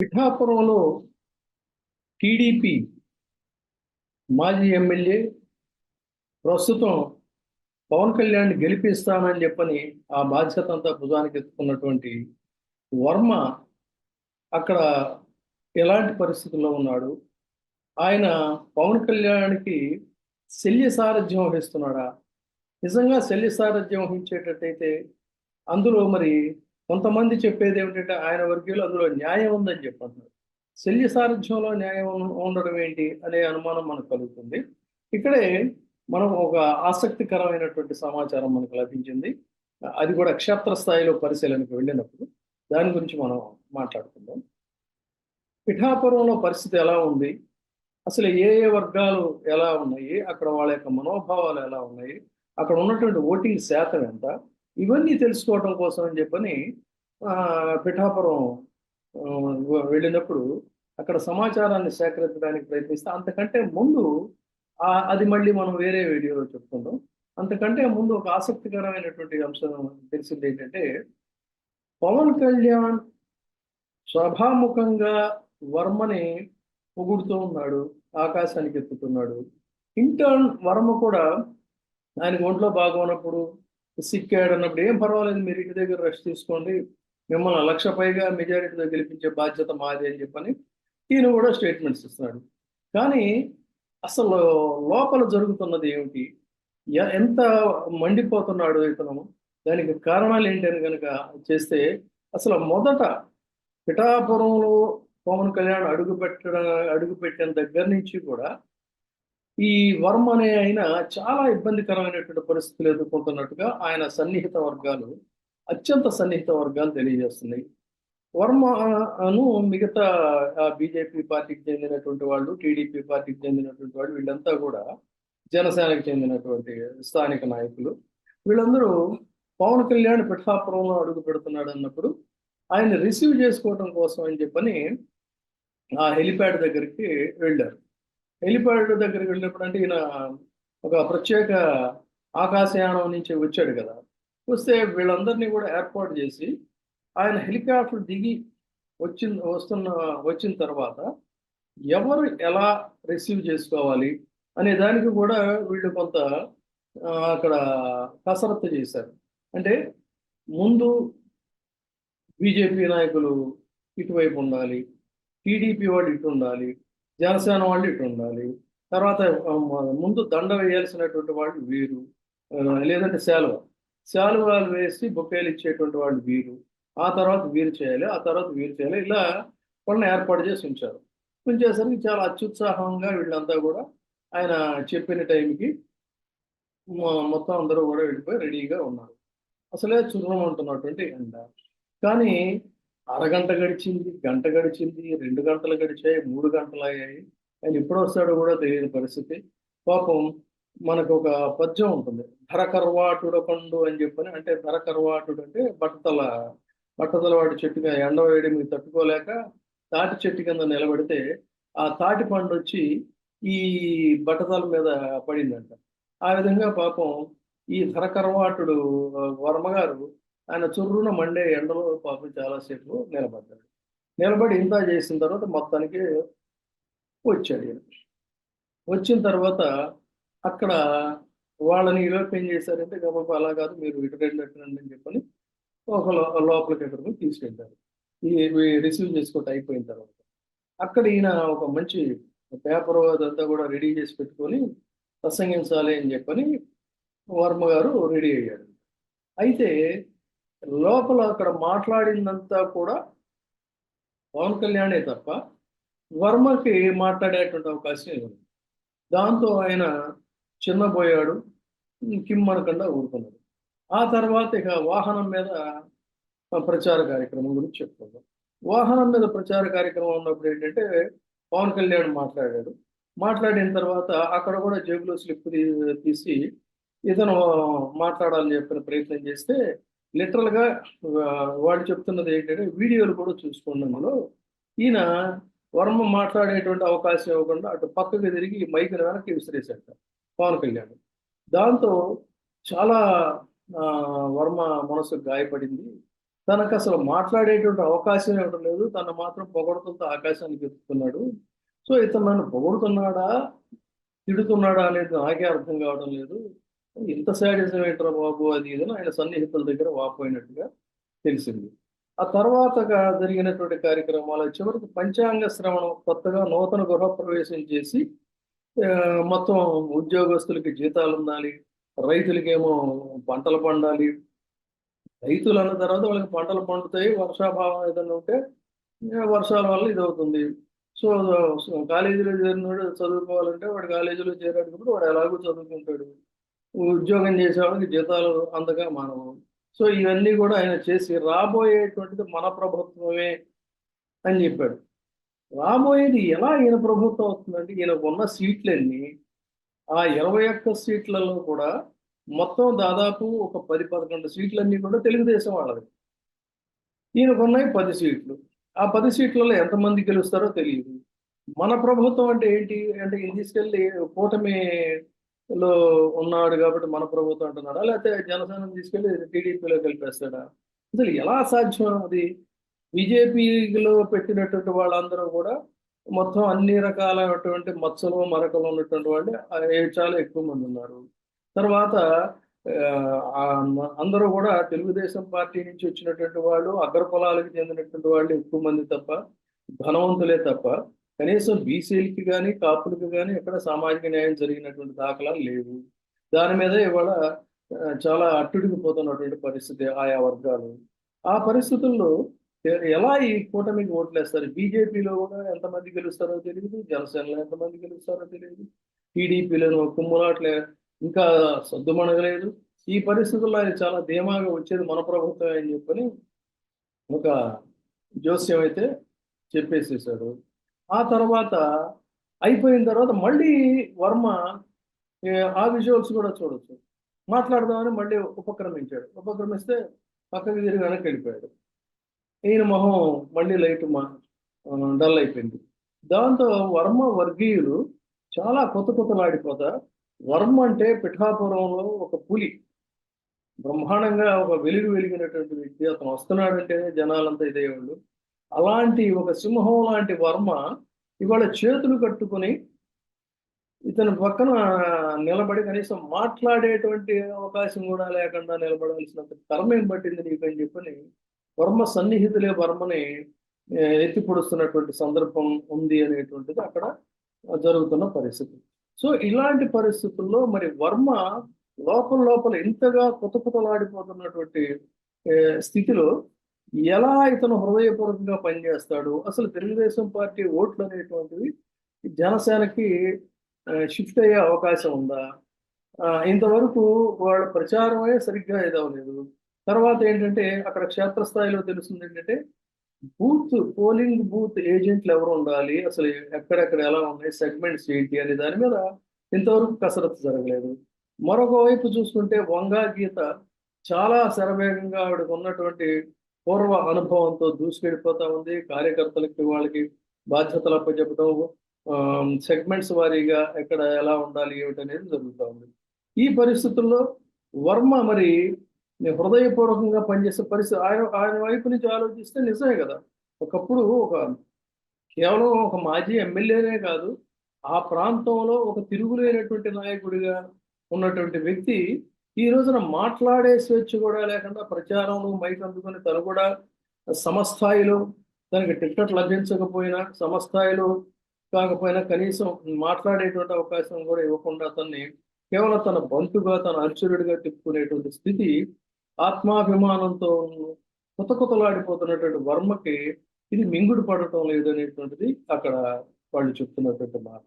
పిఠాపురంలో టీడీపీ మాజీ ఎమ్మెల్యే ప్రస్తుతం పవన్ కళ్యాణ్ గెలిపిస్తానని చెప్పని ఆ బాధ్యత అంతా భుజానికి ఎత్తుకున్నటువంటి వర్మ అక్కడ ఎలాంటి పరిస్థితుల్లో ఉన్నాడు? ఆయన పవన్ కళ్యాణ్కి శల్య సారథ్యం వహిస్తున్నాడా? నిజంగా శల్య సారథ్యం వహించేటట్టయితే అందులో మరి కొంతమంది చెప్పేది ఏమిటంటే ఆయన వర్గీయులు అందులో న్యాయం ఉందని చెప్పంటున్నారు శల్య సారథ్యంలో న్యాయం ఉండడం ఏంటి అనే అనుమానం మనకు కలుగుతుంది. ఇక్కడే మనం ఒక ఆసక్తికరమైనటువంటి సమాచారం మనకు లభించింది. అది కూడా క్షేత్ర స్థాయిలో పరిశీలనకు వెళ్ళినప్పుడు దాని గురించి మనం మాట్లాడుకుందాం. పిఠాపురంలో పరిస్థితి ఎలా ఉంది? అసలు ఏ ఏ వర్గాలు ఎలా ఉన్నాయి? అక్కడ వాళ్ళ యొక్క మనోభావాలు ఎలా ఉన్నాయి? అక్కడ ఉన్నటువంటి ఓటింగ్ శాతం ఎంత? ఇవన్నీ తెలుసుకోవటం కోసం అని చెప్పని ఆ, పిఠాపురం వెళ్ళినప్పుడు అక్కడ సమాచారాన్ని సేకరించడానికి ప్రయత్నిస్తే అంతకంటే ముందు ఆ, అది మళ్ళీ మనం వేరే వీడియోలో చెప్పుకుందాం. అంతకంటే ముందు ఒక ఆసక్తికరమైనటువంటి అంశం తెలిసింది ఏంటంటే పవన్ కళ్యాణ్ స్వభాముఖంగా వర్మని పొగుడుతూ ఉన్నాడు ఆకాశానికి ఎత్తుతున్నాడు. ఇంటర్న్ వర్మ కూడా ఆయనకు ఒంట్లో బాగోనప్పుడు సిక్కాడు అన్నప్పుడు ఏం పర్వాలేదు మీరు ఇంటి దగ్గర రెస్ట్ తీసుకోండి. మిమ్మల్ని లక్ష పైగా మెజారిటీతో గెలిపించే బాధ్యత మాది అని చెప్పని ఈయన కూడా స్టేట్మెంట్స్ ఇస్తున్నాడు. కానీ అసలు లోపల జరుగుతున్నది ఏమిటి? ఎంత మండిపోతున్నాడు ఇతను? దానికి కారణాలు ఏంటని కనుక చేస్తే అసలు మొదట పిఠాపురంలో పవన్ కళ్యాణ్ అడుగు పెట్టడం అడుగు పెట్టిన దగ్గర నుంచి కూడా ఈ వర్మ అనే ఆయన చాలా ఇబ్బందికరమైనటువంటి పరిస్థితులు ఎదుర్కొంటున్నట్టుగా ఆయన సన్నిహిత వర్గాలు అత్యంత సన్నిహిత వర్గాలు తెలియజేస్తున్నాయి. వర్మ అను మిగతా బీజేపీ పార్టీకి చెందినటువంటి వాళ్ళు టీడీపీ పార్టీకి చెందినటువంటి వాళ్ళు వీళ్ళంతా కూడా జనసేనకు చెందినటువంటి స్థానిక నాయకులు. వీళ్ళందరూ పవన్ కళ్యాణ్ పిఠాపురంలో అడుగు పెడుతున్నాడు అన్నప్పుడు ఆయన రిసీవ్ చేసుకోవడం కోసం అని చెప్పని ఆ హెలిప్యాడ్ దగ్గరికి వెళ్ళారు. హెలిప్యాడ్ దగ్గరికి వెళ్ళినప్పుడు అంటే ఈయన ఒక ప్రత్యేక ఆకాశయానం నుంచి వచ్చాడు కదా. వస్తే వీళ్ళందరినీ కూడా ఏర్పాటు చేసి ఆయన హెలికాప్టర్ దిగి వచ్చిన వస్తున్న వచ్చిన తర్వాత ఎవరు ఎలా రిసీవ్ చేసుకోవాలి అనే దానికి కూడా వీళ్ళు కొంత అక్కడ కసరత్తు చేశారు. అంటే ముందు బీజేపీ నాయకులు ఇటువైపు ఉండాలి టీడీపీ వాళ్ళు ఇటు ఉండాలి జనసేన వాళ్ళు ఇటు ఉండాలి. తర్వాత ముందు దండ వేయాల్సినటువంటి వాళ్ళు వీరు లేదంటే శాలువ. శాలువాలు వేసి బొకేలు ఇచ్చేటువంటి వాళ్ళు వీరు. ఆ తర్వాత వీరు చేయాలి ఆ తర్వాత వీరు చేయాలి. ఇలా వాళ్ళని ఏర్పాటు చేసి ఉంచారు. ఉంచేసరికి చాలా అత్యుత్సాహంగా వీళ్ళంతా కూడా ఆయన చెప్పిన టైంకి మొత్తం అందరూ కూడా వెళ్ళిపోయి రెడీగా ఉన్నారు. అసలే చుర్రం అంటున్నటువంటి ఎండ. కానీ అరగంట గడిచింది గంట గడిచింది రెండు గంటలు గడిచాయి మూడు గంటలు అయ్యాయి. ఆయన ఎప్పుడు వస్తాడో కూడా తెలియని పరిస్థితి. పాపం మనకు ఒక పద్యం ఉంటుంది. ధర కర్వాటుడ పండు అని చెప్పని అంటే ధర కర్వాటుడు అంటే బట్టతల బట్టతల వాటి చెట్టుగా ఎండ వేడి మీకు తట్టుకోలేక తాటి చెట్టు కింద నిలబడితే ఆ తాటి పండు వచ్చి ఈ బట్టతల మీద పడిందంట. ఆ విధంగా పాపం ఈ ధర కర్వాటుడు వర్మగారు వర్మ గారు ఆయన చుర్రున మండే ఎండలో పాపం చాలాసేపు నిలబడ్డాడు. నిలబడి ఇంత చేసిన తర్వాత మొత్తానికి వచ్చాడు ఈయన. వచ్చిన తర్వాత అక్కడ వాళ్ళని ఈలోపు ఏం చేశారంటే గబగబా అలా కాదు మీరు ఇటు రండి అటు అని చెప్పని ఒక లోపలికి ఎక్కడికి తీసుకెళ్తారు. ఈ రిసీవ్ చేసుకోవటం అయిపోయిన తర్వాత. అక్కడ ఈయన ఒక మంచి పేపర్ అదంతా కూడా రెడీ చేసి పెట్టుకొని ప్రసంగించాలి అని చెప్పని వర్మ గారు రెడీ అయ్యాడు అయితే లోపల అక్కడ మాట్లాడిందంతా కూడా పవన్ కళ్యాణే తప్ప వర్మకి మాట్లాడేటువంటి అవకాశం ఉంది దాంతో ఆయన చిన్నపోయాడు కిమ్మనకుండా ఊరుకున్నాడు. ఆ తర్వాత ఇక వాహనం మీద ప్రచార కార్యక్రమం గురించి చెప్పుకుందాం. వాహనం మీద ప్రచార కార్యక్రమం ఉన్నప్పుడు ఏంటంటే పవన్ కళ్యాణ్ మాట్లాడాడు. మాట్లాడిన తర్వాత అక్కడ కూడా జేబులో స్లిప్ తీసి ఇతను మాట్లాడాలని చెప్పిన ప్రయత్నం చేస్తే లిటరల్గా వాడు చెప్తున్నది ఏంటంటే వీడియోలు కూడా చూసుకోండి ఈయన వర్మ మాట్లాడేటువంటి అవకాశం ఇవ్వకుండా అటు పక్కకు తిరిగి మైక్ వెనక్కి విసిరేశాడు పవన్ కళ్యాణ్. దాంతో చాలా ఆ, వర్మ మనసు గాయపడింది. తనకు అసలు మాట్లాడేటువంటి అవకాశం ఇవ్వడం లేదు. తను మాత్రం పొగడుతుంటే ఆకాశానికి ఎత్తుతున్నాడు సో ఇతను నన్ను పొగడుతున్నాడా తిడుతున్నాడా అనేది నాకే అర్థం కావడం లేదు. ఇంత శాడిజం ఏంట్రా బాబు అది ఇది ఆయన సన్నిహితుల దగ్గర వాపోయినట్టుగా తెలిసింది. ఆ తర్వాత జరిగినటువంటి కార్యక్రమాల చివరికి పంచాంగ శ్రవణం కొత్తగా నూతన గృహప్రవేశం చేసి మొత్తం ఉద్యోగస్తులకి జీతాలు ఉండాలి రైతులకేమో పంటలు పండాలి. రైతులు అన్న తర్వాత వాళ్ళకి పంటలు పండుతాయి వర్షాభావం ఏదైనా ఉంటే వర్షాల వల్ల ఇది అవుతుంది సో కాలేజీలో చేరినాడు చదువుకోవాలంటే వాడు కాలేజీలో చేరేటప్పుడు వాడు ఎలాగో చదువుకుంటాడు. ఉద్యోగం చేసేవాడికి జీతాలు అందగా మానవు. సో ఇవన్నీ కూడా ఆయన చేసి రాబోయేటువంటిది మన ప్రభుత్వమే అని చెప్పాడు. రాబోయేది ఎలా ఈయన ప్రభుత్వం అవుతుందంటే ఈయన ఉన్న సీట్లన్నీ ఆ ఇరవై ఒక్క సీట్లలో కూడా మొత్తం దాదాపు ఒక పది పదకొండు సీట్లన్నీ కూడా తెలుగుదేశం వాళ్ళది. ఈయనకున్నాయి పది సీట్లు. ఆ పది సీట్లలో ఎంతమంది గెలుస్తారో తెలియదు. మన ప్రభుత్వం అంటే ఏంటి? అంటే ఇది తీసుకెళ్ళి లో ఉన్నాడు కాబట్టి మన ప్రభుత్వం అంటున్నాడా? లేకపోతే జనసేన తీసుకెళ్ళి టీడీపీలో కలిపేస్తాడా అసలు ఎలా సాధ్యం అది? బీజేపీలో పెట్టినటువంటి వాళ్ళందరూ కూడా మొత్తం అన్ని రకాలైనటువంటి మచ్చలు మరకలు ఉన్నటువంటి వాళ్ళు. చాలా ఎక్కువ మంది ఉన్నారు. తర్వాత అందరూ కూడా తెలుగుదేశం పార్టీ నుంచి వచ్చినటువంటి వాళ్ళు అగ్రపొలాలకు చెందినటువంటి వాళ్ళు ఎక్కువ మంది తప్ప ధనవంతులే తప్ప కనీసం బీసీలకి కానీ కాపులకు కానీ ఎక్కడ సామాజిక న్యాయం జరిగినటువంటి దాఖలాలు లేవు. దాని మీద ఇవాళ చాలా అట్టుడికిపోతున్నటువంటి పరిస్థితి ఆయా వర్గాలు. ఆ పరిస్థితుల్లో ఎలా ఈ కూటమికి ఓట్లేస్తారు? బీజేపీలో కూడా ఎంతమంది గెలుస్తారో తెలియదు జనసేనలో ఎంతమంది గెలుస్తారో తెలియదు టీడీపీలో కుమ్ములాట్లే ఇంకా సద్దుమణగలేదు ఈ పరిస్థితుల్లో ఆయన చాలా ధీమాగా వచ్చేది మన ప్రభుత్వం అని చెప్పని ఒక జోస్యం అయితే చెప్పేసేసాడు తర్వాత అయిపోయిన తర్వాత మళ్ళీ వర్మ ఆ విజువల్స్ కూడా చూడొచ్చు. మాట్లాడదామని మళ్ళీ ఉపక్రమించాడు. ఉపక్రమిస్తే పక్కకి తిరిగి వెనక్కి వెళ్ళిపోయాడు. ఈయన మొహం మళ్ళీ లైట్ మా డల్ అయిపోయింది. దాంతో వర్మ వర్గీయులు చాలా కొత్త కొత్తలాడిపోతా. వర్మ అంటే పిఠాపురంలో ఒక పులి. బ్రహ్మాండంగా ఒక వెలుగు వెలిగినటువంటి వ్యక్తి. అతను వస్తున్నాడంటేనే జనాలంతా ఇదేవాళ్ళు అలాంటి ఒక సింహం లాంటి వర్మ ఇవాళ చేతులు కట్టుకొని ఇతని పక్కన నిలబడి కనీసం మాట్లాడేటువంటి అవకాశం కూడా లేకుండా నిలబడాల్సినంత కర్మేం పట్టింది నీకు అని చెప్పని వర్మ సన్నిహితులే వర్మని ఎత్తిపొడుస్తున్నటువంటి ఎత్తి పొడుస్తున్నటువంటి సందర్భం ఉంది అనేటువంటిది అక్కడ జరుగుతున్న పరిస్థితి. సో ఇలాంటి పరిస్థితుల్లో మరి వర్మ లోపల లోపల ఇంతగా కొత్త కొత్తలాడిపోతున్నటువంటి స్థితిలో ఎలా ఇతను హృదయపూర్వకంగా పనిచేస్తాడు? అసలు తెలుగుదేశం పార్టీ ఓట్లు అనేటువంటివి జనసేనకి షిఫ్ట్ అయ్యే అవకాశం ఉందా? ఆ, ఇంతవరకు వాళ్ళ ప్రచారమే సరిగ్గా ఇదవలేదు. తర్వాత ఏంటంటే అక్కడ క్షేత్రస్థాయిలో తెలుస్తుంది ఏంటంటే బూత్ పోలింగ్ బూత్ ఏజెంట్లు ఎవరు ఉండాలి? అసలు ఎక్కడెక్కడ ఎలా ఉన్నాయి? సెగ్మెంట్స్ ఏంటి? అనే దాని మీద ఇంతవరకు కసరత్తు జరగలేదు. మరొక వైపు చూసుకుంటే వంగా గీత చాలా శరవేగంగా ఆవిడకు ఉన్నటువంటి పూర్వ అనుభవంతో దూసుకెళ్ళిపోతా ఉంది. కార్యకర్తలకి వాళ్ళకి బాధ్యతలు అప్పచెప్పడం సెగ్మెంట్స్ వారీగా ఎక్కడ ఎలా ఉండాలి ఏమిటనేది జరుగుతూ ఉంది. ఈ పరిస్థితుల్లో వర్మ మరి హృదయపూర్వకంగా పనిచేసే పరిస్థితి ఆయన ఆయన వైపు నుంచి ఆలోచిస్తే నిజమే కదా. ఒకప్పుడు ఒక కేవలం ఒక మాజీ ఎమ్మెల్యేనే కాదు ఆ ప్రాంతంలో ఒక తిరుగులేనటువంటి నాయకుడిగా ఉన్నటువంటి వ్యక్తి ఈ రోజున మాట్లాడే స్వేచ్ఛ కూడా లేకుండా ప్రచారంలో మైక్ అందుకొని తను కూడా సమస్థాయిలో తనకి టికెట్ లభించకపోయినా సమస్థాయిలో కాకపోయినా కనీసం మాట్లాడేటువంటి అవకాశం కూడా ఇవ్వకుండా తన్ని కేవలం తన బంతుగా తన అనుచరుడిగా తిప్పుకునేటువంటి స్థితి ఆత్మాభిమానంతో కొత్త కొత్తలాడిపోతున్నటువంటి వర్మకి ఇది మింగుడు పడటం లేదు అనేటువంటిది అక్కడ వాళ్ళు చెప్తున్నటువంటి మాట.